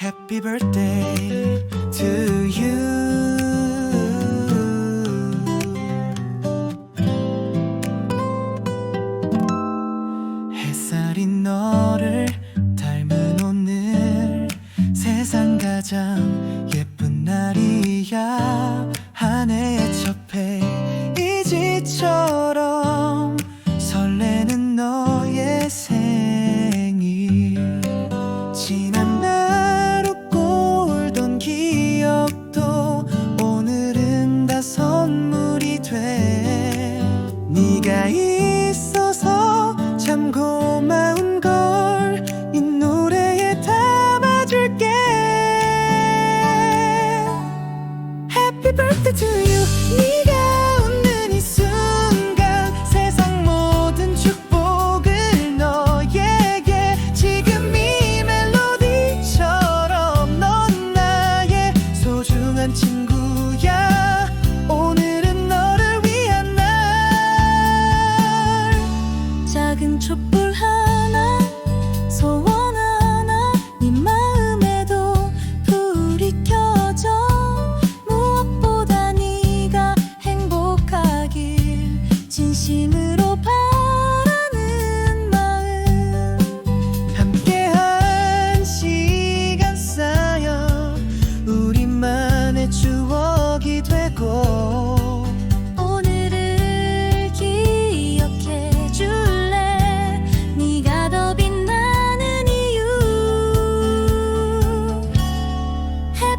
Happy birthday to you. 햇살이 너를 닮은 오늘 세상 가장 예쁜 날이야 한 해의 첫해 이지처럼.